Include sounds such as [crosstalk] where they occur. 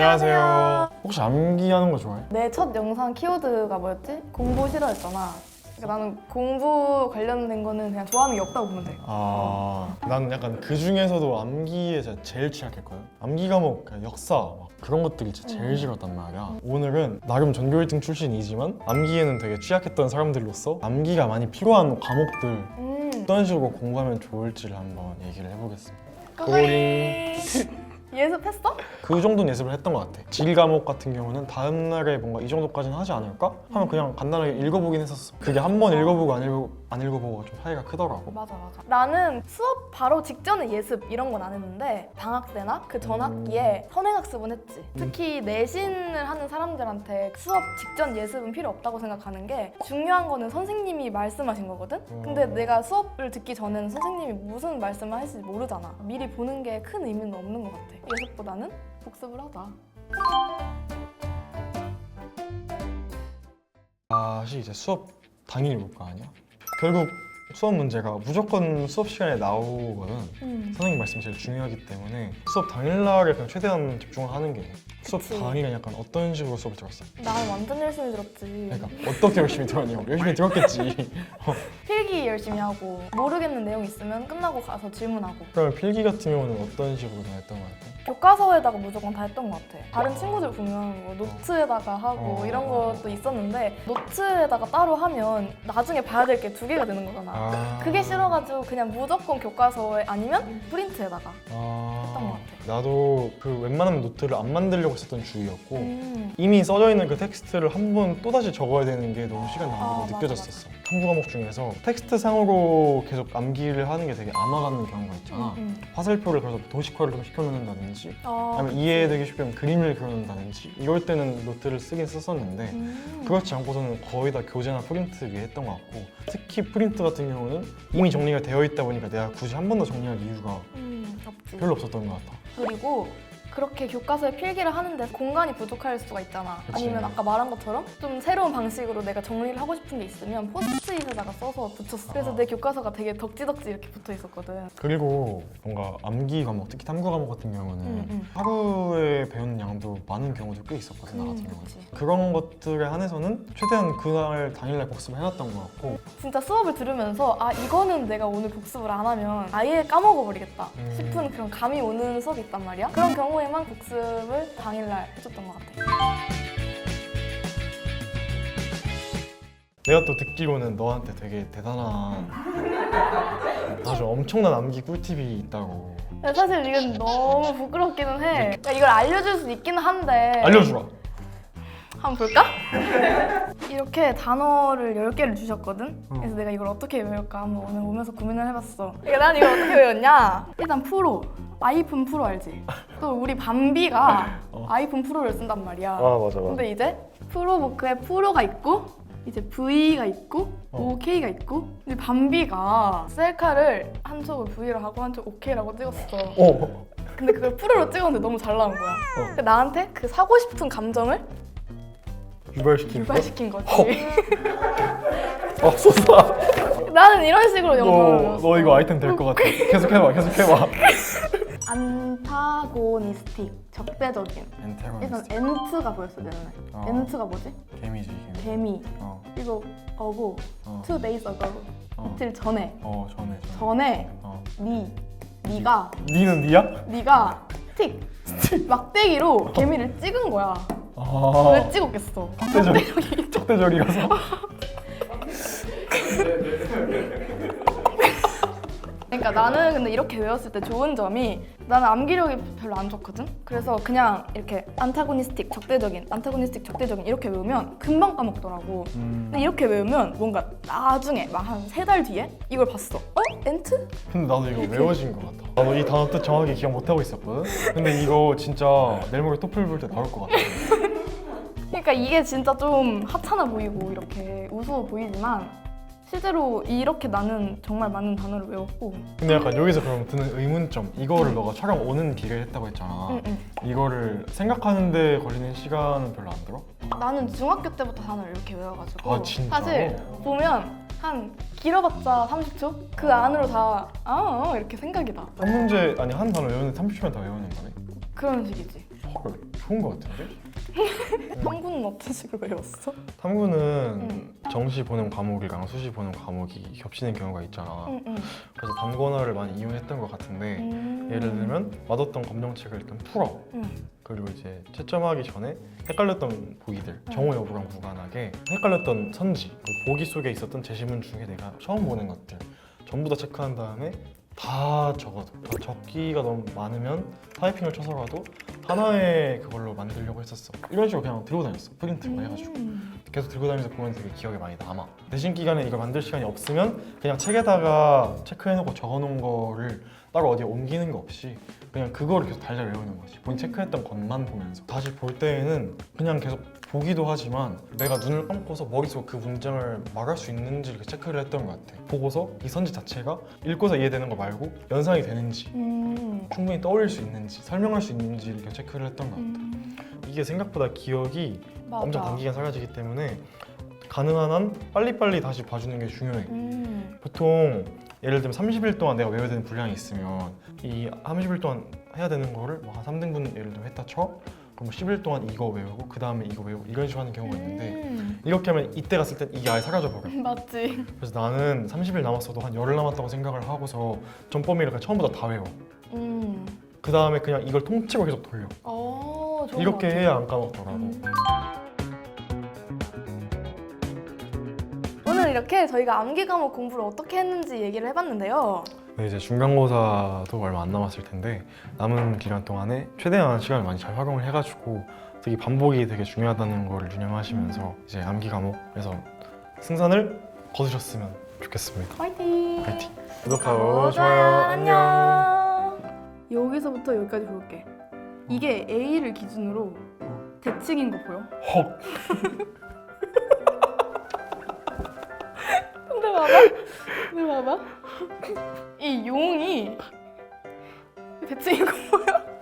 안녕하세요. 혹시 암기하는 거 좋아해? 내 첫 영상 키워드가 뭐였지? 공부 싫어했잖아. 그러니까 나는 공부 관련된 거는 그냥 좋아하는 게 없다고 보면 돼. 아, 난 약간 그 중에서도 암기에 진짜 제일 취약했거든. 암기 과목, 그냥 역사 막 그런 것들이 진짜 제일 싫었단 말이야. 오늘은 나름 전교 1등 출신이지만 암기에는 되게 취약했던 사람들로서 암기가 많이 필요한 과목들 음. 어떤 식으로 공부하면 좋을지를 한번 얘기를 해보겠습니다. 꼬리. 예습했어? 그 정도는 예습을 했던 것 같아. 질 과목 같은 경우는 다음 날에 뭔가 이 정도까지는 하지 않을까? 하면 그냥 간단하게 읽어보긴 했었어. 그게 한 번 읽어보고 안, 읽어, 안 읽어보고 좀 차이가 크더라고. 맞아 맞아. 나는 수업 바로 직전에 예습 이런 건 안 했는데 방학 때나 그 전 학기에 선행학습은 했지. 특히 내신을 하는 사람들한테 수업 직전 예습은 필요 없다고 생각하는 게 중요한 거는 선생님이 말씀하신 거거든. 근데 내가 수업을 듣기 전에는 선생님이 무슨 말씀을 하실지 모르잖아. 미리 보는 게 큰 의미는 없는 것 같아. 예습보다는 복습을 하자. 다시 이제 수업 당일 볼거 아니야? 결국 수업 문제가 무조건 수업 시간에 나오거든. 음. 선생님 말씀이 제일 중요하기 때문에 수업 당일날에 그냥 최대한 집중을 하는 게 수업 그치. 당일에 약간 어떤 식으로 수업을 들었어? 난 완전 열심히 들었지. 그러니까 어떻게 열심히 들었냐고 열심히 들었겠지. [laughs] 필기 열심히 하고 모르겠는 내용 있으면 끝나고 가서 질문하고 그러면 필기 같은 경우는 어떤 식으로 다 했던 거 같아? 교과서에다가 무조건 다 했던 것 같아. 다른 친구들 보면 뭐 노트에다가 하고 어. 이런 것도 있었는데 노트에다가 따로 하면 나중에 봐야 될 게 두 개가 되는 거잖아. 아. 그게 싫어가지고 그냥 무조건 교과서에 아니면 프린트에다가. 아. 했던 것 같아. 나도 그 웬만하면 노트를 안 만들려고 했었던 주의였고 음. 이미 써져 있는 그 텍스트를 한 번 또다시 적어야 되는 게 너무 시간 낭비로 아, 맞아, 느껴졌었어. 탐구 과목 중에서 텍스트 상으로 계속 암기를 하는 게 되게 안 와닿는 경우가 있잖아. 음. 화살표를 그래서 도식화를 좀 시켜놓는다든지 아, 아니면 이해되기 쉽게 그림을 그려놓는다든지 이럴 때는 노트를 쓰긴 썼었는데 음. 그렇지 않고서는 거의 다 교재나 프린트 위에 했던 것 같고 특히 프린트 같은 경우는 이미 정리가 되어 있다 보니까 내가 굳이 한 번 더 정리할 이유가 음, 없지. 별로 없었던 것 같아. 그리고 그렇게 교과서에 필기를 하는데 공간이 부족할 수가 있잖아. 그치. 아니면 아까 말한 것처럼 좀 새로운 방식으로 내가 정리를 하고 싶은 게 있으면 포스트잇에다가 써서 붙였어. 그래서 아. 내 교과서가 되게 덕지덕지 이렇게 붙어 있었거든. 그리고 뭔가 암기 과목, 특히 탐구 과목 같은 경우는 음, 음. 하루에 배우는 양도 많은 경우도 꽤 있었거든 나 음, 같은 경우는 그치. 그런 것들에 한해서는 최대한 그날 당일날 복습을 해놨던 것 같고 진짜 수업을 들으면서 아 이거는 내가 오늘 복습을 안 하면 아예 까먹어버리겠다 음. 싶은 그런 감이 오는 수업이 있단 말이야. 그런 경우에 만 복습을 당일날 해줬던 것 같아. 내가 또 듣기로는 너한테 되게 대단한 아주 엄청난 암기 꿀팁이 있다고 근데 사실 이건 너무 부끄럽기는 해. 그러니까 이걸 알려줄 수 있기는 한데 알려주라 한번 볼까? [laughs] 이렇게 단어를 10개를 주셨거든? 어. 그래서 내가 이걸 어떻게 외울까 한번 오늘 오면서 고민을 해봤어 그러니까 난 이걸 어떻게 외웠냐? 일단 프로 아이폰 프로 알지? 또 우리 밤비가 어. 아이폰 프로를 쓴단 말이야 맞아 근데 이제 프로보크에 프로가 있고 이제 V가 있고 어. OK가 있고 근데 밤비가 셀카를 한쪽을 V로 하고 한쪽 OK라고 찍었어 어 근데 그걸 프로로 찍었는데 너무 잘 나온 거야 어. 근데 나한테 그 사고 싶은 감정을 유발시킨 거? 유발시킨 거지 아 쏘다 나는 이런 식으로 영어를 너, 너 이거 아이템 될 것 같아 [laughs] 계속 해봐 계속 해봐 [laughs] 안타고니스틱 적대적인. 일단 엔테고니스트 엔트가 보였어 내 눈에 어. 엔트가 뭐지? 개미지 개미. 개미. 어, 그리고 어고 어, two days ago. 어. 이틀 전에. 어 전에 전에. 전에 어. 니. 니가. 니는 니야? 니가 스틱. 막대기로 개미를 찍은 거야. 아. 왜 찍었겠어. 적대적 적대적이라서 [laughs] [laughs] 그러니까 나는 근데 이렇게 외웠을 때 좋은 점이 나는 암기력이 별로 안 좋거든. 그래서 그냥 이렇게 안타고니스틱 적대적인, 안타고니스틱 적대적인 이렇게 외우면 금방 까먹더라고. 음. 근데 이렇게 외우면 뭔가 나중에 막 한 세 달 뒤에 이걸 봤어. 어? 엔트? 근데 나도 이거 외워진 것 같아. 나도 이 단어 뜻 정확히 기억 못 하고 있었거든. 근데 이거 진짜 내일 모레 토플 볼 때 나올 것 같아. [laughs] 그러니까 이게 진짜 좀 하찮아 보이고 이렇게 우스워 보이지만 실제로 이렇게 나는 정말 많은 단어를 외웠고 근데 약간 여기서 그럼 드는 의문점. 이거를 너가 촬영 오는 길에 했다고 했잖아. 응, 응. 이거를 생각하는데 걸리는 시간은 별로 안 들어? 나는 중학교 때부터 단어를 이렇게 외워가지고 아, 진짜로? 사실 보면 한 길어봤자 30초? 그 안으로 다 아, 어, 이렇게 생각이 나 한 문제 아니 한 단어 외우는데 30초면 다 외우는 거네. 그런 식이지 헐. 좋은 것 같은데? 탐구는 어떤 식으로 외웠어? 탐구는 응. 정시 보는 과목이랑 수시 보는 과목이 겹치는 경우가 있잖아. 응, 응. 그래서 단권화를 많이 이용했던 것 같은데 음. 예를 들면 맞았던 검정책을 일단 풀어. 응. 그리고 이제 채점하기 전에 헷갈렸던 보기들 음. 정오 여부랑 무관하게 헷갈렸던 선지 그 보기 속에 있었던 제시문 중에 내가 처음 보는 것들 전부 다 체크한 다음에 다 적어도 다 적기가 너무 많으면 타이핑을 쳐서라도 하나의 그걸로 만들려고 했었어. 이런 식으로 그냥 들고 다녔어. 프린트만 해가지고. 음. 계속 들고 다니면서 보면 되게 기억에 많이 남아. 내신 기간에 이걸 만들 시간이 없으면 그냥 책에다가 체크해놓고 적어놓은 거를 따로 어디에 옮기는 거 없이 그냥 그거를 계속 달달 외우는 거지. 본인 체크했던 것만 보면서. 다시 볼 때에는 그냥 계속 보기도 하지만 내가 눈을 감고서 머릿속에 그 문장을 말할 수 있는지 이렇게 체크를 했던 것 같아 보고서 이 선지 자체가 읽고서 이해되는 거 말고 연상이 되는지 음. 충분히 떠올릴 수 있는지 설명할 수 있는지 이렇게 체크를 했던 것 같아 음. 이게 생각보다 기억이 맞아. 엄청 단기간 사라지기 때문에 가능한 한 빨리빨리 다시 봐주는 게 중요해. 음. 보통 예를 들면 30일 동안 내가 외워야 되는 분량이 있으면 이 30일 동안 해야 되는 거를 뭐 한 3등분 예를 들면 했다 쳐? 그럼 10일 동안 이거 외우고 그 다음에 이거 외우고 이런 식으로 하는 경우가 있는데 음. 이렇게 하면 이때 갔을 땐 이게 아예 사라져 버려. [laughs] 맞지. 그래서 나는 30일 남았어도 한 열흘 남았다고 생각을 하고서 전범위를 그냥 처음부터 다 외워. 음. 그 다음에 그냥 이걸 통째로 계속 돌려. 어, 좋은 것 이렇게 같아. 해야 안 까먹더라고. 음. 오늘 이렇게 저희가 암기 과목 공부를 어떻게 했는지 얘기를 해봤는데요. 네, 이제 중간고사도 얼마 안 남았을 텐데 남은 기간 동안에 최대한 시간을 많이 잘 활용을 해가지고 특히 반복이 되게 중요하다는 거를 유념하시면서 이제 암기 과목에서 승산을 거두셨으면 좋겠습니다. 화이팅! 파이팅! 구독하고 좋아요 안녕. 여기서부터 여기까지 볼게. 이게 A를 기준으로 대칭인 거 보여? 헉. [laughs] 근데 봐봐. 근데 봐봐. 이 용이 거 보여?